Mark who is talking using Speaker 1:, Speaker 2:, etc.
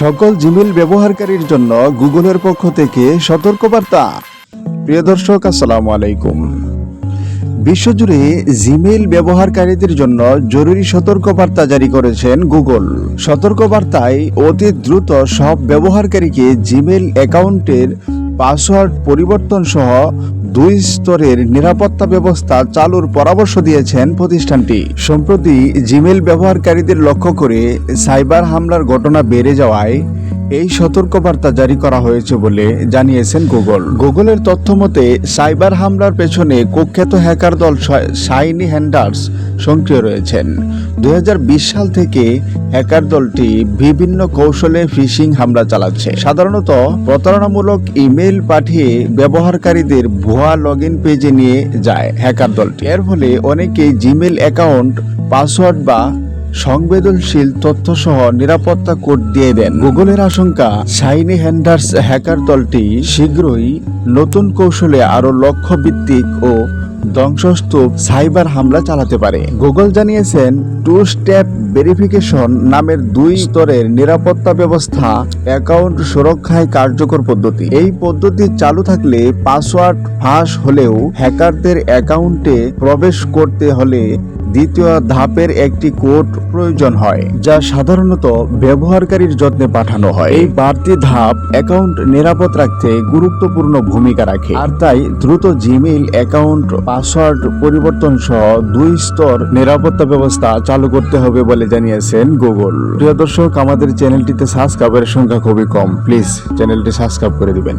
Speaker 1: সকল জিমেল ব্যবহারকারীর জন্য গুগলের পক্ষ থেকে সতর্কবার্তা। প্রিয় দর্শক, আসসালামু আলাইকুম। বিশ্বজুড়ে জিমেল ব্যবহারকারীদের জন্য জরুরি সতর্কবার্তা জারি করেছেন গুগল। সতর্কবার্তায় অতি দ্রুত সব ব্যবহারকারীকে জিমেল অ্যাকাউন্টের পাসওয়ার্ড পরিবর্তন সহ দুই স্তরের নিরাপত্তা ব্যবস্থা চালুর পরামর্শ দিয়েছেন প্রতিষ্ঠানটি। সম্প্রতি জিমেল ব্যবহারকারীদের লক্ষ্য করে সাইবার হামলার ঘটনা বেড়ে যাওয়ায় এই সতর্কবার্তা জারি করা হয়েছে বলে জানিয়েছেন গুগল। গুগলের তথ্য মতে সাইবার হামলার পেছনে কুখ্যাত হ্যাকার দল শাইনি হ্যান্ডার্স সক্রিয় রয়েছেন। দু হাজার বিশ সাল থেকে হ্যাকার দলটি বিভিন্ন কৌশলে ফিশিং হামলা চালাচ্ছে। সাধারণত প্রতারণামূলক ইমেল পাঠিয়ে ব্যবহারকারীদের ভুয়া লগ পেজে নিয়ে যায় হ্যাকার দলটি। এর ফলে অনেকেই জিমেল অ্যাকাউন্ট, পাসওয়ার্ড বা সংবেদনশীল তথ্য সহ নিরাপত্তা কোড দিয়ে দেন। গুগলের আশঙ্কা শাইনি হ্যান্ডার্স হ্যাকার দলটি শীঘ্রই নতুন কৌশলে আরও লক্ষ্য ভিত্তিক ও ধ্বংসস্তূপ সাইবার হামলা চালাতে পারে। গুগল জানিয়েছেন, টু স্টেপ ভেরিফিকেশন নামের দুই স্তরের নিরাপত্তা ব্যবস্থা, অ্যাকাউন্ট সুরক্ষায় কার্যকর পদ্ধতি। এই পদ্ধতি চালু থাকলে পাসওয়ার্ড ফাঁস হলেও হ্যাকারদের অ্যাকাউন্টে প্রবেশ করতে হলে দ্বিতীয় ধাপের একটি কোড প্রয়োজন হয়, যা সাধারণত ব্যবহারকারীর যত্নে পাঠানো হয়। এই বাড়তি ধাপ অ্যাকাউন্ট নিরাপদ রাখতে গুরুত্বপূর্ণ ভূমিকা রাখে। আর তাই দ্রুত জিমেইল অ্যাকাউন্ট, পাসওয়ার্ড পরিবর্তন সহ দুই স্তর নিরাপত্তা ব্যবস্থা চালু করতে হবে বলে জানিয়েছেন গুগল। প্রিয় দর্শক, আমাদের চ্যানেলটিতে সাবস্ক্রাইবের সংখ্যা খুবই কম। প্লিজ চ্যানেলটি সাবস্ক্রাইব করে দিবেন।